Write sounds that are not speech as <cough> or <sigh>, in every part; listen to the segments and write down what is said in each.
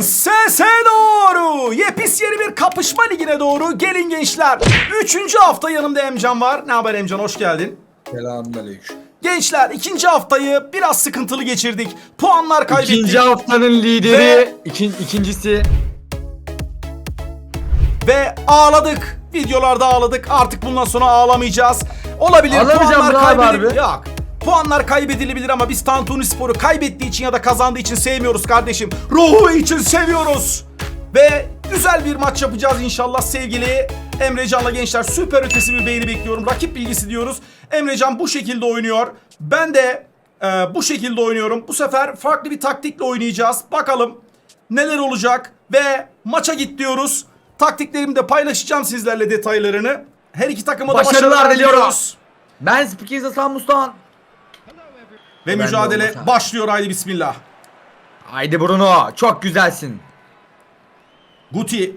Sese doğru. Yepis yeni bir kapışma ligine doğru. Gelin gençler. Üçüncü hafta yanımda Emcan var. Ne haber Emcan hoş geldin. Selamünaleyküm. Gençler ikinci haftayı biraz sıkıntılı geçirdik. Puanlar kaybettik. İkinci haftanın lideri, Ve- ikin, ikincisi. Ve ağladık. Videolarda ağladık. Artık bundan sonra ağlamayacağız. Olabilir Ağlamayacağım puanlar lan abi. Yok. Puanlar kaybedilebilir ama biz Tantuni Spor'u kaybettiği için ya da kazandığı için sevmiyoruz kardeşim. Ruhu için seviyoruz. Ve güzel bir maç yapacağız inşallah sevgili Emrecan'la gençler. Süper ötesi bir beğeni bekliyorum. Rakip bilgisi diyoruz. Emrecan bu şekilde oynuyor. Ben de e, bu şekilde oynuyorum. Bu sefer farklı bir taktikle oynayacağız. Bakalım neler olacak ve maça git diyoruz. Taktiklerimi de paylaşacağım sizlerle detaylarını. Her iki takıma da Başarılar diliyoruz. Ben Spikiz Hasan Mustan. Ve Ben de mücadele başlıyor haydi bismillah. Haydi Bruno, çok güzelsin. Guti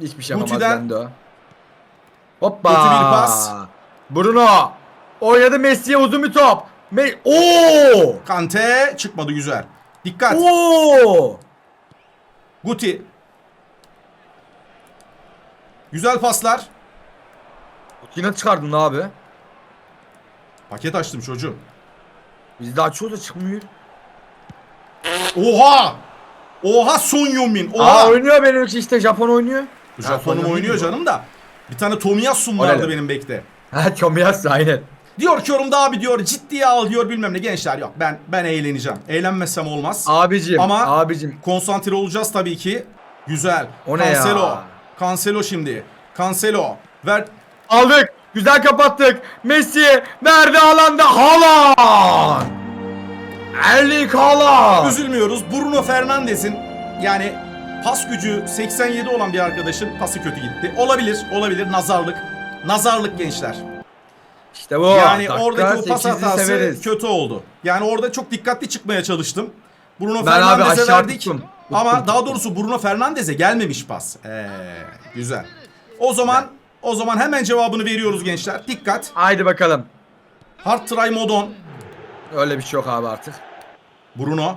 Hiçbir şey yapamaz Guti'den- bende o. Hoppa. Guti bir pas. Bruno. Oynadı Messi'ye uzun bir top. Me Oo! Kante çıkmadı güzel. Dikkat. Oo! Guti. Güzel paslar. Yine çıkardın abi. Paket açtım çocuğum. Biz de açıyoruz da çıkmıyor. Oha! Oha Son Heung-min. Oha! Aa oynuyor benim için işte Japon oynuyor. Japonum Ha, oynuyor canım da. Bir tane Tomiyasu vardı ne? benim bekte. Ha Tomiyasu aynen. Diyor ki yorumda abi diyor ciddiye al diyor bilmem ne gençler yok ben ben eğleneceğim. Eğlenmezsem olmaz. Abicim, Ama- abicim. Konsantre olacağız tabii ki. Güzel. O ne Cancelo. ya? Cancelo şimdi. Cancelo. Ver. Aldık. Güzel kapattık. Messi verdi alanda Haaland. Erling Haaland. Üzülmüyoruz. Bruno Fernandes'in yani pas gücü 87 olan bir arkadaşın pası kötü gitti. Olabilir. Olabilir. Nazarlık. Nazarlık gençler. İşte bu. Yani Dakika oradaki o pas 8'i hatası severiz. kötü oldu. Yani orada çok dikkatli çıkmaya çalıştım. Bruno Ben Fernandes'e verdik. tuttum. Ama Tuttum, daha doğrusu Bruno Fernandes'e gelmemiş pas. Ee, güzel. O zaman o zaman hemen cevabını veriyoruz gençler. Dikkat. Haydi bakalım. Hard try modon. Öyle bir şey yok abi artık. Bruno.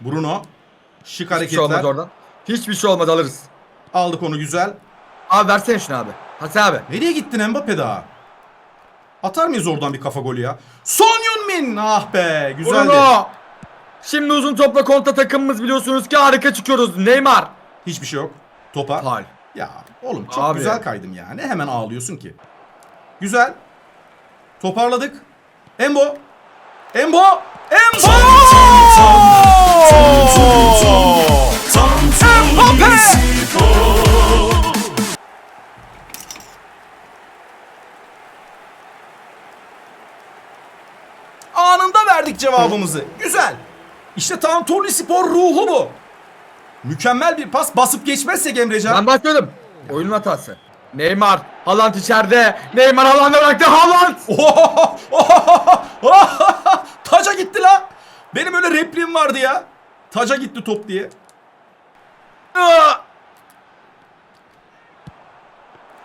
Bruno. Şık Hiçbir şey olmaz hareketler. oradan. Hiçbir şey olmaz alırız. Aldık onu güzel. Abi versene şunu abi. Hasan abi. Nereye gittin Mbappe daha? Atar mıyız oradan bir kafa golü ya? Son Heung-min. Ah be güzeldi. Bruno. Şimdi uzun topla kontra takımımız biliyorsunuz ki harika çıkıyoruz. Neymar. Hiçbir şey yok. Topa. Faul. Ya oğlum çok Abi. güzel kaydım ya. Ne hemen ağlıyorsun ki? Güzel. Toparladık. Embo. Embo. Embo! Mbappe! Anında verdik cevabımızı. Güzel. İşte tam Torli Spor ruhu bu. Mükemmel bir pas. Basıp geçmezsek Emrecan. Ben başladım. Oyunun hatası. Neymar. Haaland içeride. Neymar Haaland'a bıraktı. Haaland. <laughs> Taca gitti la. Benim öyle repliğim vardı ya. Taca gitti top diye.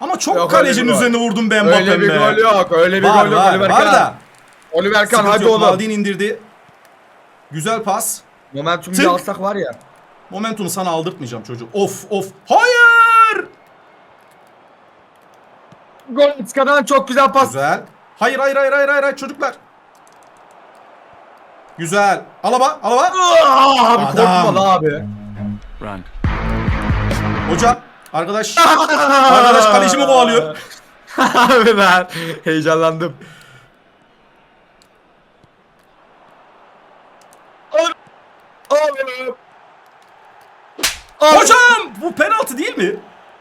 Ama çok Yok, öyle kalecinin bir üzerine vurdum ben Öyle bir gol yok. Öyle bir Var gol yok. var, Oliver var Kahn. da. Oliver Kahn Sıkıntı hadi yok. oğlum. Maldini indirdi. Güzel pas. Momentum Tık. alsak var ya. Momentumu sana aldırtmayacağım çocuk. Of of. Hayır. Gol çıkaran çok güzel pas. Güzel. Hayır hayır hayır hayır hayır, hayır çocuklar. Güzel. Alaba alaba. Aa, Abi Adam. korkma la abi. Run. Hocam. Arkadaş. arkadaş kalecimi kovalıyor. <laughs> abi ben heyecanlandım. Abi. Abi. Abi. Hocam bu penaltı değil mi?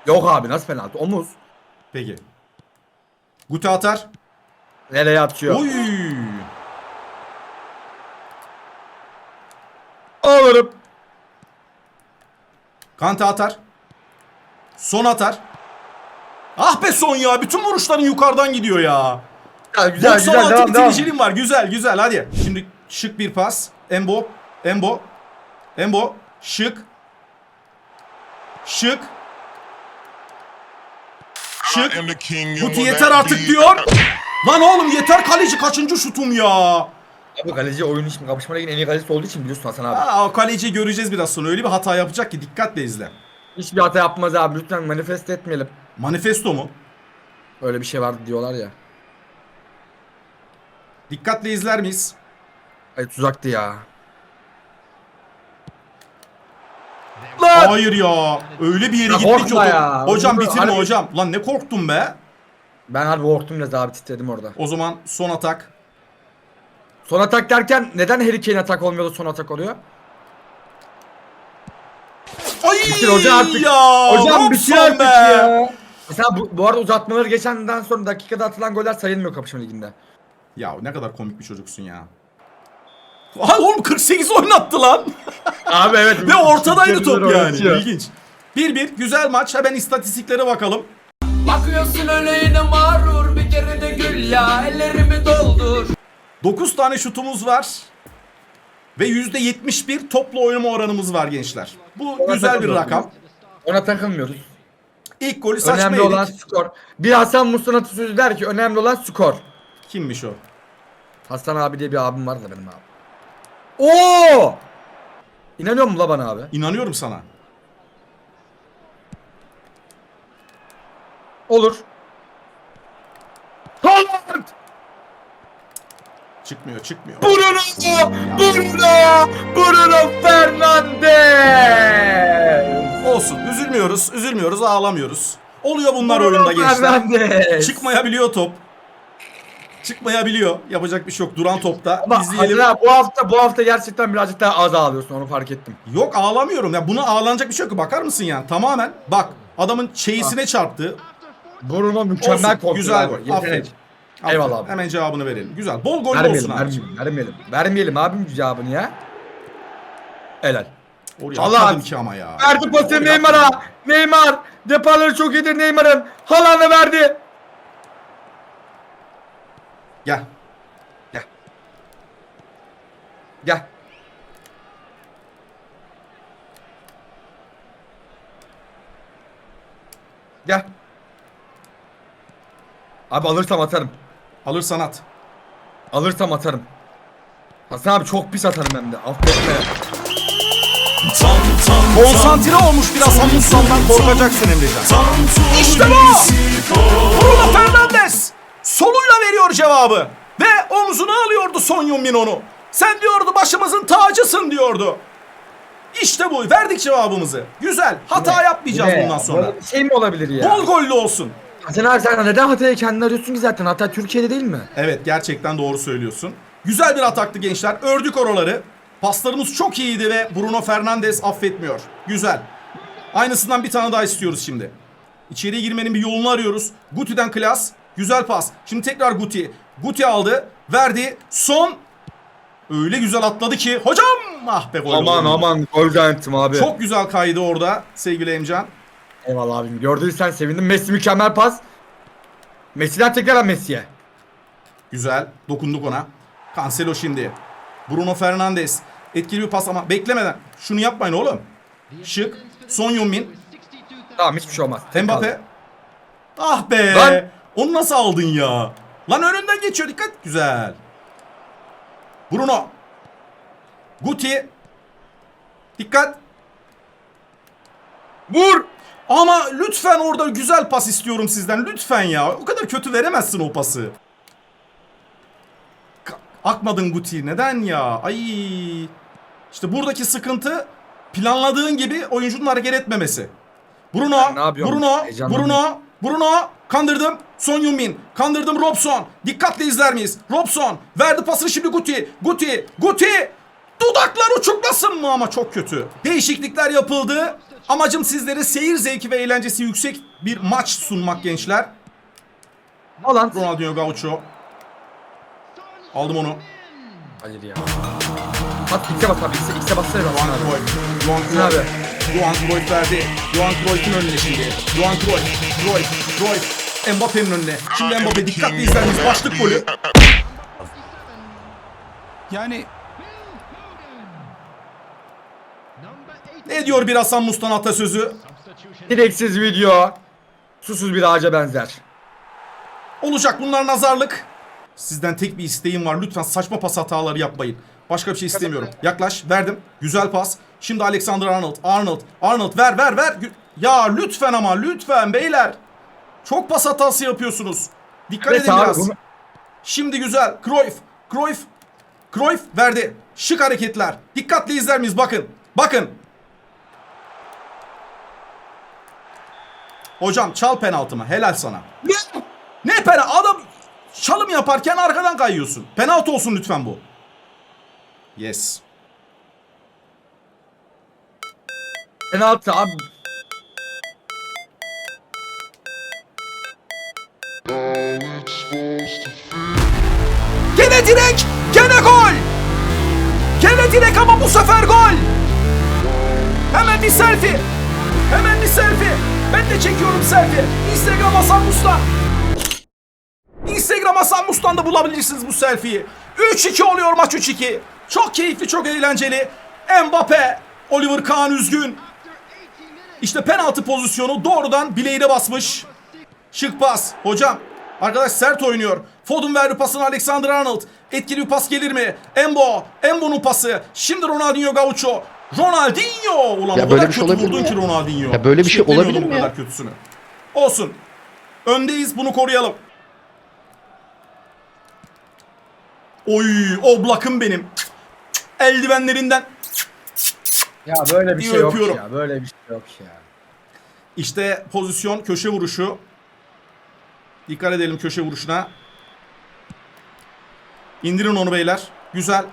Yok abi nasıl penaltı? Omuz. Peki. Gute atar. Nereye atıyor? Oy. Alırım. Kante atar. Son atar. Ah be son ya. Bütün vuruşların yukarıdan gidiyor ya. Ya, güzel 96 güzel devam devam. var. Güzel güzel hadi. Şimdi şık bir pas. Embo. Embo. Embo. Şık. Şık. Şık. Guti yeter artık diyor. Lan oğlum yeter kaleci kaçıncı şutum ya. Abi kaleci oyun için kapışmada en iyi kalecisi olduğu için biliyorsun Hasan abi. Aa, o kaleciyi göreceğiz biraz sonra. Öyle bir hata yapacak ki dikkatle izle. Hiçbir hata yapmaz abi lütfen manifest etmeyelim. Manifesto mu? Öyle bir şey vardı diyorlar ya. Dikkatle izler miyiz? Ay tuzaktı ya. Lan! Hayır ya. Öyle bir yere Ya gitti ki korkma o top. ya. Hocam bitirme harbi- hocam. Lan ne korktum be. Ben harbi korktum biraz abi titredim orada. O zaman son atak. Son atak derken neden Harry Kane atak olmuyor da son atak oluyor? Ay Bitir hocam artık. ya. Hocam bitir Robson artık be. ya. Mesela bu, bu arada uzatmaları geçenden sonra dakikada atılan goller sayılmıyor kapışma liginde. Ya ne kadar komik bir çocuksun ya. Ay oğlum 48 oynattı lan. Abi evet. Ve ortadaydı top yani. Oynatıyor. İlginç. 1-1 güzel maç. Hemen istatistiklere bakalım. Bakıyorsun öyle yine mağrur bir kere de gül ya ellerimi doldur 9 tane şutumuz var. Ve %71 toplu oynama oranımız var gençler. Bu Ona güzel bir rakam. Ona takılmıyoruz. İlk golü saçma Önemli yedik. olan skor. Bir Hasan Mustafa sözü der ki önemli olan skor. Kimmiş o? Hasan abi diye bir abim var da benim abi. Oo! İnanıyor musun la bana abi? İnanıyorum sana. Olur. Haaland! Çıkmıyor çıkmıyor. Bruno! Bruno! Bruno Fernandes! Olsun. Üzülmüyoruz. Üzülmüyoruz. Ağlamıyoruz. Oluyor bunlar oyunda gençler. Fernandes! Çıkmayabiliyor top. Çıkmayabiliyor. Yapacak bir şey yok. Duran topta. Ama İzleyelim. Abi, bu hafta bu hafta gerçekten birazcık daha az ağlıyorsun onu fark ettim. Yok ağlamıyorum. Ya buna ağlanacak bir şey yok. Bakar mısın yani? Tamamen bak adamın çeyisine çarptı. Bruno mükemmel Olsun, kontrol. güzel gol. Yetenek. Aferin. Eyvallah Aferin. abi. Hemen cevabını verelim. Güzel. Bol gol olsun Vermeyelim, abi. vermeyelim, vermeyelim. Vermeyelim abim cevabını ya. Helal. Oraya at. ki ama ya. Verdi pası Neymar'a. Neymar. Deparları çok iyidir Neymar'ın. Haaland'a verdi. Gel. Gel. Gel. Abi alırsam atarım. Alırsan at. Alırsam atarım. Hasan abi çok pis atarım hem de. Affetme. Konsantre olmuş biraz Hamus'tan korkacaksın Emrecan. İşte bu! Veriyor cevabı. Ve omzuna alıyordu Son Heung-min onu. Sen diyordu başımızın tacısın diyordu. İşte bu. Verdik cevabımızı. Güzel. Hata yapmayacağız Ne? bundan sonra. Böyle bir şey mi olabilir ya? Bol gollü olsun. Hasan abi sen neden Hatay'ı kendin arıyorsun ki zaten? Hatay Türkiye'de değil mi? Evet gerçekten doğru söylüyorsun. Güzel bir ataktı gençler. Ördük oraları. Paslarımız çok iyiydi ve Bruno Fernandes affetmiyor. Güzel. Aynısından bir tane daha istiyoruz şimdi. İçeriye girmenin bir yolunu arıyoruz. Guti'den klas. Güzel pas. Şimdi tekrar Guti. Guti aldı. Verdi. Son. Öyle güzel atladı ki. Hocam! Ah be gol Aman oldu. aman gol zannettim abi. Çok güzel kaydı orada sevgili Emcan. Eyvallah abim. Gördüysen sevindim. Messi mükemmel pas. Messi'den tekrar Messi'ye. Güzel. Dokunduk ona. Cancelo şimdi. Bruno Fernandes. Etkili bir pas ama beklemeden. Şunu yapmayın oğlum. Şık. Son Heung-min. Tamam hiçbir şey olmaz. Mbappe. Ah be. Lan. Onu nasıl aldın ya? Lan önünden geçiyor dikkat. Güzel. Bruno. Guti. Dikkat. Vur. Ama lütfen orada güzel pas istiyorum sizden. Lütfen ya. O kadar kötü veremezsin o pası. Akmadın Guti. Neden ya? Ay. İşte buradaki sıkıntı planladığın gibi oyuncunun hareket etmemesi. Bruno? Bruno, Heyecanlandım. Bruno, Bruno, kandırdım. Son Heung-min, kandırdım Robson. Dikkatle izler miyiz? Robson, verdi pasını şimdi Guti, Guti, Guti. Dudaklar uçuklasın mı ama çok kötü. Değişiklikler yapıldı. Amacım sizlere seyir zevki ve eğlencesi yüksek bir maç sunmak gençler. Haaland. Ronaldinho Gaucho. Aldım onu. Hayır ya. Bak X'e bas abi. X'e, X'e bassana. Johan Johan Cruyff. Johan Abi. Cruyff. Johan Cruyff verdi. Johan Cruyff'in önüne şimdi. Johan Cruyff. Cruyff. Cruyff. Mbappe'nin önüne. Şimdi Mbappe dikkatli izleriniz. Başlık golü. Yani ne diyor bir Hasan Mustan atasözü? Direksiz video. Susuz bir ağaca benzer. Olacak bunlar nazarlık. Sizden tek bir isteğim var. Lütfen saçma pas hataları yapmayın. Başka bir şey istemiyorum. Yaklaş. Verdim. Güzel pas. Şimdi Alexander Arnold. Arnold. Arnold ver ver ver. Ya lütfen ama lütfen beyler. Çok pas hatası yapıyorsunuz. Dikkat Evet edin abi, biraz. bunu- Şimdi güzel. Cruyff. Cruyff. Cruyff verdi. Şık hareketler. Dikkatli izler miyiz? Bakın. Bakın. Hocam çal penaltımı. Helal sana. Ne? Ne penaltı? Adam çalım yaparken arkadan kayıyorsun. Penaltı olsun lütfen bu. Yes. Penaltı abi. Gene direk ama bu sefer gol. Hemen bir selfie. Hemen bir selfie. Ben de çekiyorum selfie. Instagram Hasan Mustan. Instagram Hasan Mustan'da bulabilirsiniz bu selfie'yi. 3-2 oluyor maç 3-2. Çok keyifli, çok eğlenceli. Mbappe, Oliver Kahn üzgün. İşte penaltı pozisyonu doğrudan bileğine basmış. Şık pas. Hocam arkadaş sert oynuyor. Foden verdi pasını Alexander Arnold. Etkili bir pas gelir mi? Embo. Embo'nun pası. Şimdi Ronaldinho Gaucho. Ronaldinho. Ulan Ya o böyle kadar bir şey kötü olabilir vurdun mi ki ya? Ronaldinho. Ya böyle bir Hiç şey beklemiyordum olabilir mi kadar kötüsünü. Olsun. Öndeyiz bunu koruyalım. Oy Oblak'ım benim. Eldivenlerinden. Ya böyle bir şey yok öpüyorum. ya. Böyle bir şey yok ya. İşte pozisyon köşe vuruşu. Dikkat edelim köşe vuruşuna. İndirin onu beyler. Güzel.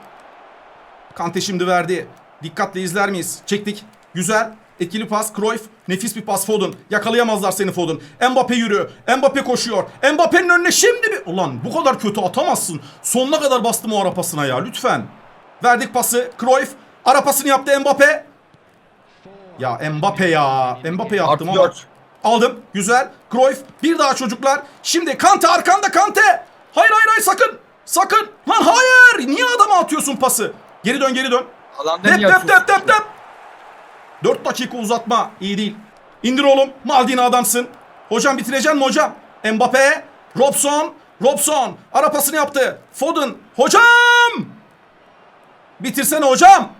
Kante şimdi verdi. Dikkatle izler miyiz? Çektik. Güzel. Etkili pas. Cruyff. Nefis bir pas Foden. Yakalayamazlar seni Foden. Mbappe yürü. Mbappe koşuyor. Mbappe'nin önüne şimdi bir... Ulan bu kadar kötü atamazsın. Sonuna kadar bastım o ara pasına ya. Lütfen. Verdik pası. Cruyff. Ara pasını yaptı Mbappe. Ya Mbappe ya. Mbappe'yi attım Artı ama. Aldım. Güzel. Cruyff. Bir daha çocuklar. Şimdi Kante arkanda Kante. Hayır hayır hayır sakın. Sakın. Lan hayır. Niye adama atıyorsun pası? Geri dön geri dön. Alanda Dep dep dep dep dep. 4 dakika uzatma. İyi değil. İndir oğlum. Maldini adamsın. Hocam bitireceksin mi hocam? Mbappe. Robson. Robson. Ara pasını yaptı. Foden. Hocam. Bitirsene hocam.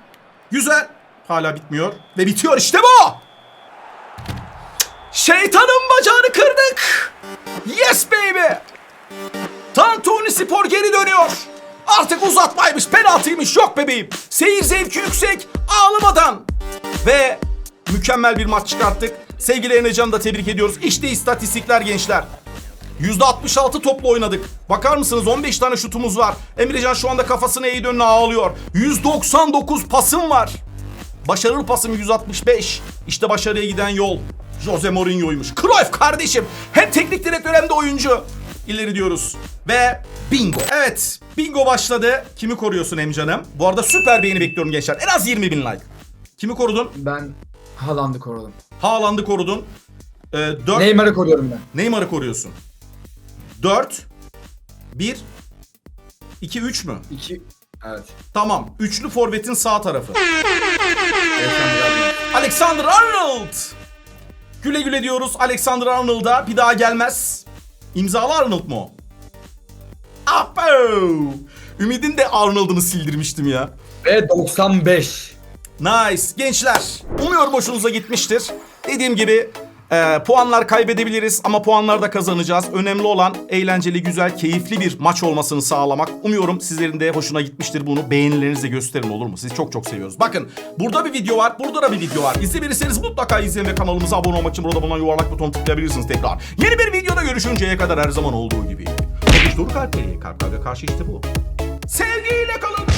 Güzel. Hala bitmiyor. Ve bitiyor işte bu. Şeytanın bacağını kırdık. Yes baby. Tantuni Spor geri dönüyor. Artık uzatmaymış, penaltıymış yok bebeğim. Seyir zevki yüksek, ağlamadan. Ve mükemmel bir maç çıkarttık. Sevgili Emrecan'ı da tebrik ediyoruz. İşte istatistikler gençler. %66 topla oynadık. Bakar mısınız 15 tane şutumuz var. Emrecan şu anda kafasını eğdi önüne ağlıyor. 199 pasım var. Başarılı pasım 165. İşte başarıya giden yol. Jose Mourinho'ymuş. Cruyff kardeşim. Hem teknik direktör hem de oyuncu. İleri diyoruz. Ve bingo. Evet. Bingo başladı. Kimi koruyorsun Emcan'ım? Bu arada süper beğeni bekliyorum gençler. En az 20 bin like. Kimi korudun? Ben Haaland'ı korudum. Haaland'ı korudun. Ee, 4 Neymar'ı koruyorum ben. Neymar'ı koruyorsun. 4 1 2 3 mü? İki. Evet. Tamam. Üçlü forvetin sağ tarafı. Alexander Arnold. Güle güle diyoruz Alexander Arnold'a. Bir daha gelmez. İmzalı Arnold mu? Apo. Ümid'in de Arnold'unu sildirmiştim ya. Ve 95. Nice. Gençler. Umuyorum hoşunuza gitmiştir. Dediğim gibi e, puanlar kaybedebiliriz ama puanlar da kazanacağız. Önemli olan eğlenceli, güzel, keyifli bir maç olmasını sağlamak. Umuyorum sizlerin de hoşuna gitmiştir bunu. Beğenilerinizle gösterin olur mu? Sizi çok çok seviyoruz. Bakın burada bir video var, burada da bir video var. İzleyebilirseniz mutlaka izleyin ve kanalımıza abone olmak için burada bulunan yuvarlak buton tıklayabilirsiniz tekrar. Yeni bir videoda görüşünceye kadar her zaman olduğu gibi. Kalpleri. Kalp kalbe karşı işte bu. Sevgiyle kalın.